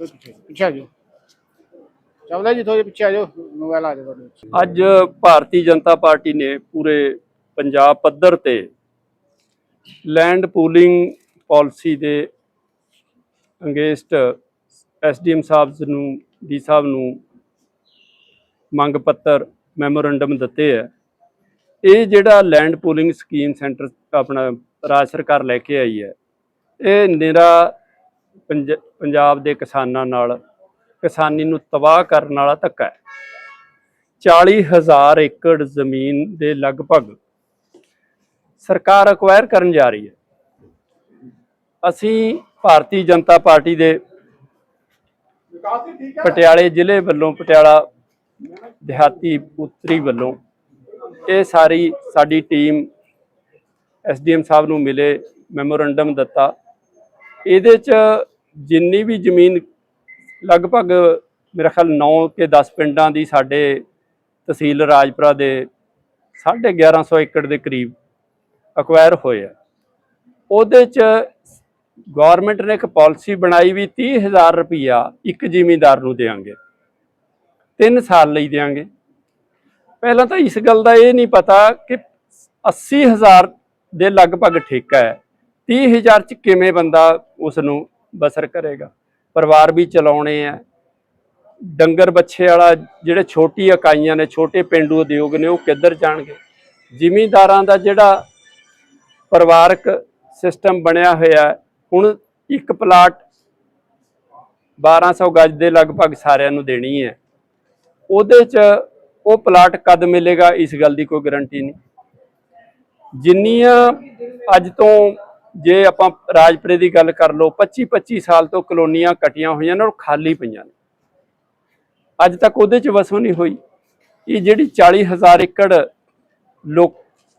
ਪਿੱਛੇ ਆ ਜਾਓ। ਚਾਵਲਾ ਜੀ ਥੋੜੇ ਪਿੱਛੇ ਆ ਜਾਓ, ਮੋਬਾਈਲ ਆ ਜਾਓ ਤੁਹਾਡੇ ਵਿੱਚ। ਅੱਜ ਭਾਰਤੀ ਜਨਤਾ ਪਾਰਟੀ ਨੇ ਪੂਰੇ ਪੰਜਾਬ ਪੱਧਰ ਤੇ ਲੈਂਡ ਪੂਲਿੰਗ ਪਾਲਿਸੀ ਦੇ ਅੰਗੇਸਟ ਐਸਡੀਐਮ ਸਾਹਿਬ ਨੂੰ, ਡੀ ਸਾਹਿਬ ਨੂੰ ਮੰਗ ਪੱਤਰ, ਮੈਮੋਰੰਡਮ ਦਿੱਤੇ ਹੈ ਇਹ ਜਿਹੜਾ ਲੈਂਡ ਪੂਲਿੰਗ ਸਕੀਮ ਸੈਂਟਰ ਆਪਣਾ ਰਾਜ ਸਰਕਾਰ ਲੈ ਕੇ ਆਈ ਹੈ। ਇਹ ਨਿਰਾ ਪੰਜਾਬ ਦੇ ਕਿਸਾਨਾਂ ਨਾਲ, ਕਿਸਾਨੀ ਨੂੰ ਤਬਾਹ ਕਰਨ ਵਾਲਾ ਧੱਕਾ ਹੈ। 40000 ਏਕੜ ਜ਼ਮੀਨ ਦੇ ਲਗਭਗ ਸਰਕਾਰ ਅਕਵਾਇਰ ਕਰਨ ਜਾ ਰਹੀ ਹੈ। ਅਸੀਂ ਭਾਰਤੀ ਜਨਤਾ ਪਾਰਟੀ ਦੇ ਪਟਿਆਲੇ ਜ਼ਿਲ੍ਹੇ ਵੱਲੋਂ, ਪਟਿਆਲਾ ਦਿਹਾਤੀ ਪੁੱਤਰੀ ਵੱਲੋਂ ਇਹ ਸਾਰੀ ਸਾਡੀ ਟੀਮ ਐਸਡੀਐਮ ਸਾਹਿਬ ਨੂੰ ਮਿਲੇ, ਮੈਮੋਰੰਡਮ ਦਿੱਤਾ। ਇਹਦੇ ਚ ਜਿੰਨੀ ਵੀ ਜ਼ਮੀਨ ਲਗਭਗ ਮੇਰਾ ਖਿਆਲ 9 ਕੇ 10 ਪਿੰਡਾਂ ਦੀ ਸਾਡੇ ਤਹਿਸੀਲ ਰਾਜਪੁਰਾ ਦੇ 1150 ਏਕੜ ਦੇ ਕਰੀਬ ਅਕਵਾਇਰ ਹੋਏ ਆ। ਉਹਦੇ ਚ ਗਵਰਨਮੈਂਟ ਨੇ ਇੱਕ ਪਾਲਿਸੀ ਬਣਾਈ ਵੀ 30000 ਰੁਪਈਆ ਇੱਕ ਜ਼ਿਮੀਂਦਾਰ ਨੂੰ ਦੇਵਾਂਗੇ 3 ਸਾਲ ਲਈ ਦੇਵਾਂਗੇ ਪਹਿਲਾਂ ਤਾਂ ਇਸ ਗੱਲ ਦਾ ਇਹ ਨਹੀਂ ਪਤਾ ਕਿ 80000 ਦੇ ਲਗਭਗ ਠੇਕਾ ਹੈ। 30000 ਚ ਕਿਵੇਂ ਬੰਦਾ ਉਸ ਨੂੰ ਬਸਰ ਕਰੇਗਾ? ਪਰਿਵਾਰ ਵੀ ਚਲਾਉਣੇ ਆ। ਡੰਗਰ ਬੱਚੇ ਵਾਲਾ ਜਿਹੜੇ ਛੋਟੀ ਇਕਾਈਆਂ ਨੇ, ਛੋਟੇ ਪਿੰਡੂ ਉਦਯੋਗ ਨੇ, ਉਹ ਕਿੱਧਰ ਜਾਣਗੇ? ਜ਼ਿਮੀਂਦਾਰਾਂ ਦਾ ਜਿਹੜਾ ਪਰਿਵਾਰਕ ਸਿਸਟਮ ਬਣਿਆ ਹੋਇਆ ਹੁਣ ਇੱਕ ਪਲਾਟ 1200 ਗਜ ਦੇ ਲਗਭਗ ਸਾਰਿਆਂ ਨੂੰ ਦੇਣੀ ਹੈ। ਉਹਦੇ 'ਚ ਉਹ ਪਲਾਟ ਕਦ ਮਿਲੇਗਾ? ਇਸ ਗੱਲ ਦੀ ਕੋਈ ਗਾਰੰਟੀ ਨਹੀਂ। ਜਿੰਨੀਆਂ ਅੱਜ ਤੋਂ ਜੇ ਆਪਾਂ ਰਾਜਪੁਰੇ ਦੀ ਗੱਲ ਕਰ ਲਓ 25 25 ਸਾਲ ਤੋਂ ਕਲੋਨੀਆਂ ਕਟੀਆਂ ਹੋਈਆਂ ਨੇ ਔਰ ਖਾਲੀ ਪਈਆਂ ਨੇ। ਅੱਜ ਤੱਕ ਉਹਦੇ 'ਚ ਵਸੋਂ ਨਹੀਂ ਹੋਈ। ਇਹ ਜਿਹੜੀ 40000 ਏਕੜ ਲੋਕ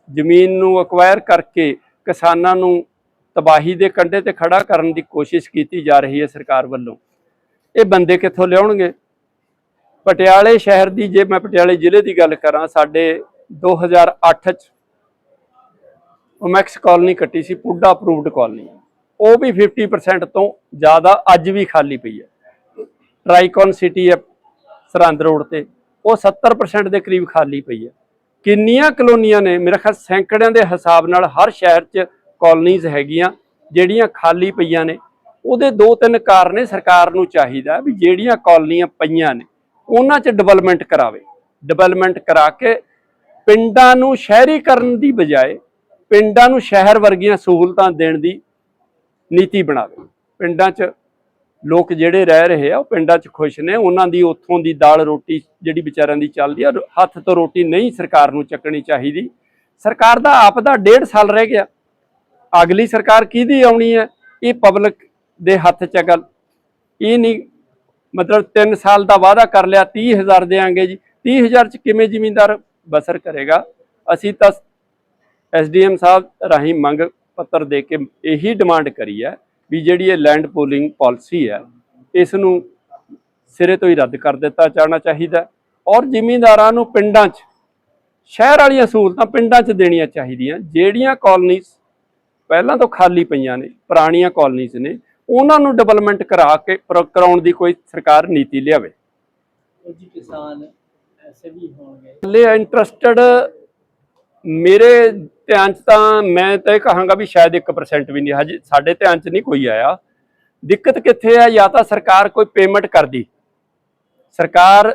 ਜ਼ਮੀਨ ਨੂੰ ਅਕਵਾਇਰ ਕਰਕੇ ਕਿਸਾਨਾਂ ਨੂੰ ਤਬਾਹੀ ਦੇ ਕੰਢੇ ਤੇ ਖੜਾ ਕਰਨ ਦੀ ਕੋਸ਼ਿਸ਼ ਕੀਤੀ ਜਾ ਰਹੀ ਹੈ ਸਰਕਾਰ ਵੱਲੋਂ। ਇਹ ਬੰਦੇ ਕਿੱਥੋਂ ਲਿਆਉਣਗੇ? ਪਟਿਆਲੇ ਸ਼ਹਿਰ ਦੀ ਜੇ ਮੈਂ ਪਟਿਆਲੇ ਜ਼ਿਲ੍ਹੇ ਦੀ ਗੱਲ ਕਰਾਂ, ਸਾਡੇ 2008 ਚ ਓਮੈਕਸ ਕਾਲਨੀ ਕੱਟੀ ਸੀ, ਪੁੱਡਾ ਅਪਰੂਵਡ ਕਾਲਨੀ। ਉਹ ਵੀ 50% ਤੋਂ ਜ਼ਿਆਦਾ ਅੱਜ ਵੀ ਖਾਲੀ ਪਈ ਹੈ। ਟਰਾਈਕਨ ਸਿਟੀ ਹੈ, ਸਰਹੰਦ ਰੋਡ ਤੇ। ਉਹ 70% ਦੇ ਕਰੀਬ ਖਾਲੀ ਪਈ ਹੈ। ਕਿੰਨੀਆਂ ਕਲੋਨੀਆਂ ਨੇ? ਮੇਰੇ ਖਿਆਲ ਸੈਂਕੜਿਆਂ ਦੇ ਹਿਸਾਬ ਨਾਲ ਹਰ ਸ਼ਹਿਰ 'ਚ ਕਾਲਨੀਜ਼ ਹੈਗੀਆਂ, ਜਿਹੜੀਆਂ ਖਾਲੀ ਪਈਆਂ ਨੇ। ਉਹਦੇ ਦੋ ਤਿੰਨ ਕਾਰਨ ਨੇ, ਸਰਕਾਰ ਨੂੰ ਚਾਹੀਦਾ ਵੀ ਜਿਹੜੀਆਂ ਕਾਲਨੀਆਂ ਪਈਆਂ ਨੇ, ਉਹਨਾਂ 'ਚ ਡਿਵੈਲਪਮੈਂਟ ਕਰਾਵੇ। ਡਿਵੈਲਪਮੈਂਟ ਕਰਾ ਕੇ ਪਿੰਡਾਂ ਨੂੰ ਸ਼ਹਿਰੀਕਰਨ ਦੀ ਬਜਾਏ ਪਿੰਡਾਂ ਨੂੰ ਸ਼ਹਿਰ ਵਰਗੀਆਂ ਸਹੂਲਤਾਂ ਦੇਣ ਦੀ ਨੀਤੀ ਬਣਾਵੇ। ਪਿੰਡਾਂ 'ਚ ਲੋਕ ਜਿਹੜੇ ਰਹਿ ਰਹੇ ਆ, ਉਹ ਪਿੰਡਾਂ 'ਚ ਖੁਸ਼ ਨੇ, ਉਹਨਾਂ ਦੀ ਉੱਥੋਂ ਦੀ ਦਾਲ ਰੋਟੀ ਜਿਹੜੀ ਵਿਚਾਰਿਆਂ ਦੀ ਚੱਲਦੀ ਆ ਹੱਥ ਤੋਂ ਰੋਟੀ ਨਹੀਂ ਸਰਕਾਰ ਨੂੰ ਚੱਕਣੀ ਚਾਹੀਦੀ। ਸਰਕਾਰ ਦਾ ਆਪ ਦਾ ਡੇਢ ਸਾਲ ਰਹਿ ਗਿਆ। ਅਗਲੀ ਸਰਕਾਰ ਕਿਹਦੀ ਆਉਣੀ ਹੈ? ਇਹ ਪਬਲਿਕ ਦੇ ਹੱਥ 'ਚ ਗੱਲ ਇਹ ਨਹੀਂ, ਮਤਲਬ 3 ਸਾਲ ਦਾ ਵਾਅਦਾ ਕਰ ਲਿਆ 30000 ਦੇਾਂਗੇ ਜੀ। 30000 ਚ ਕਿਵੇਂ ਜ਼ਿਮੀਂਦਾਰ ਬਸਰ ਕਰੇਗਾ? ਅਸੀਂ ਤਾਂ ਐਸਡੀਐਮ ਸਾਹਿਬ ਰਾਹੀਂ ਮੰਗ ਪੱਤਰ ਦੇ ਕੇ ਇਹੀ ਡਿਮਾਂਡ ਕਰੀ ਹੈ ਵੀ ਜਿਹੜੀ ਇਹ ਲੈਂਡ ਪੂਲਿੰਗ ਪਾਲਿਸੀ ਹੈ ਇਸ ਨੂੰ ਸਿਰੇ ਤੋਂ ਹੀ ਰੱਦ ਕਰ ਦਿੱਤਾ ਜਾਣਾ ਚਾਹੀਦਾ ਔਰ ਜ਼ਿਮੀਂਦਾਰਾਂ ਨੂੰ ਪਿੰਡਾਂ 'ਚ ਸ਼ਹਿਰ ਵਾਲੀਆਂ ਸਹੂਲਤਾਂ ਪਿੰਡਾਂ 'ਚ ਦੇਣੀਆਂ ਚਾਹੀਦੀਆਂ ਜਿਹੜੀਆਂ ਕਾਲਨੀਜ਼ ਪਹਿਲਾਂ ਤੋਂ ਖਾਲੀ ਪਈਆਂ ਨੇ ਪੁਰਾਣੀਆਂ ਕਾਲਨੀਜ਼ ਨੇ ਉਹਨਾਂ ਨੂੰ ਡਿਵੈਲਪਮੈਂਟ ਕਰਾ ਕੇ ਕਰਾਉਣ ਦੀ ਕੋਈ ਸਰਕਾਰ ਨੀਤੀ ਲਿਆਵੇ। ਜੀ ਕਿਸਾਨ ਐਸੇ ਵੀ ਹੋਣਗੇ। ਹਲੇ ਇੰਟਰਸਟਡ ਮੇਰੇ ਧਿਆਨ ਚ ਤਾਂ ਮੈਂ ਤਾਂ ਇਹ ਕਹਾਂਗਾ ਵੀ ਸ਼ਾਇਦ 1% ਵੀ ਨਹੀਂ, ਹਜੇ ਸਾਡੇ ਧਿਆਨ ਚ ਨਹੀਂ ਕੋਈ ਆਇਆ। ਦਿੱਕਤ ਕਿੱਥੇ ਆ? ਜਾਂ ਤਾਂ ਸਰਕਾਰ ਕੋਈ ਪੇਮੈਂਟ ਕਰਦੀ। ਸਰਕਾਰ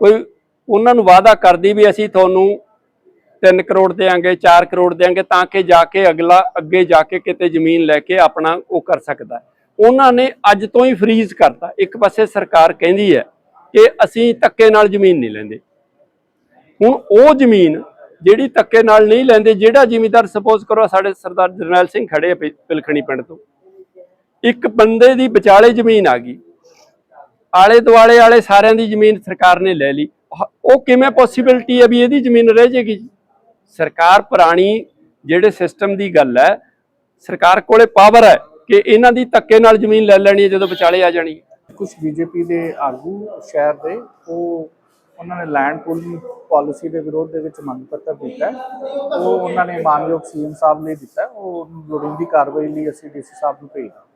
ਕੋਈ ਉਹਨਾਂ ਨੂੰ ਵਾਅਦਾ ਕਰਦੀ ਵੀ ਅਸੀਂ ਤੁਹਾਨੂੰ 3 ਕਰੋੜ ਦੇਾਂਗੇ 4 ਕਰੋੜ ਦੇਾਂਗੇ ਤਾਂ ਕਿ ਜਾ ਕੇ ਅਗਲਾ, ਅੱਗੇ ਜਾ ਕੇ ਕਿਤੇ ਜ਼ਮੀਨ ਲੈ ਕੇ ਆਪਣਾ ਉਹ ਕਰ ਸਕਦਾ। ਉਹਨਾਂ ਨੇ ਅੱਜ ਤੋਂ ਹੀ ਫ੍ਰੀਜ਼ ਕਰਤਾ। ਇੱਕ ਪਾਸੇ ਸਰਕਾਰ ਕਹਿੰਦੀ ਹੈ ਕਿ ਅਸੀਂ ਧੱਕੇ ਨਾਲ ਜ਼ਮੀਨ ਨਹੀਂ ਲੈਂਦੇ। ਹੁਣ ਉਹ ਜ਼ਮੀਨ ਜਿਹੜੀ ਧੱਕੇ ਨਾਲ ਨਹੀਂ ਲੈਂਦੇ, ਜਿਹੜਾ ਜ਼ਿਮੀਂਦਾਰ ਸਪੋਜ਼ ਕਰੋ ਸਾਡੇ ਸਰਦਾਰ ਜਰਨੈਲ ਸਿੰਘ ਖੜੇ ਪਿਲਖਣੀ ਪਿੰਡ ਤੋਂ, ਇੱਕ ਬੰਦੇ ਦੀ ਵਿਚਾਲੇ ਜ਼ਮੀਨ ਆ ਗਈ। ਆਲੇ ਦੁਆਲੇ ਵਾਲੇ ਸਾਰਿਆਂ ਦੀ ਜ਼ਮੀਨ ਸਰਕਾਰ ਨੇ ਲੈ ਲਈ। ਉਹ ਕਿਵੇਂ ਪੋਸੀਬਿਲਿਟੀ ਹੈ ਵੀ ਇਹਦੀ ਜ਼ਮੀਨ ਰਹਿ ਜਾਏਗੀ ਸਰਕਾਰ ਪੁਰਾਣੀ ਜਿਹੜੇ ਸਿਸਟਮ ਦੀ ਗੱਲ ਹੈ, ਸਰਕਾਰ ਕੋਲੇ ਪਾਵਰ ਹੈ ਕਿ ਇਹਨਾਂ ਦੀ ਧੱਕੇ ਨਾਲ ਜ਼ਮੀਨ ਲੈ ਲੈਣੀ ਹੈ ਜਦੋਂ ਵਿਚਾਲੇ ਆ ਜਾਣੀ ਹੈ। ਕੁਝ ਬੀਜੇਪੀ ਦੇ ਆਗੂ ਸ਼ਹਿਰ ਦੇ, ਉਹ ਉਹਨਾਂ ਨੇ ਲੈਂਡ ਪੂਲਿੰਗ ਪਾਲਿਸੀ ਦੇ ਵਿਰੋਧ ਦੇ ਵਿੱਚ ਮੰਗ ਪੱਤਰ ਦਿੱਤਾ ਉਹ ਉਹਨਾਂ ਨੇ ਮਾਨਯੋਗ ਸੀਐਮ ਸਾਹਿਬ ਲਈ ਦਿੱਤਾ ਉਹ ਲੋੜੀਂਦੀ ਕਾਰਵਾਈ ਲਈ ਅਸੀਂ ਡੀਸੀ ਸਾਹਿਬ ਨੂੰ ਭੇਜ ਦਾਂਗੇ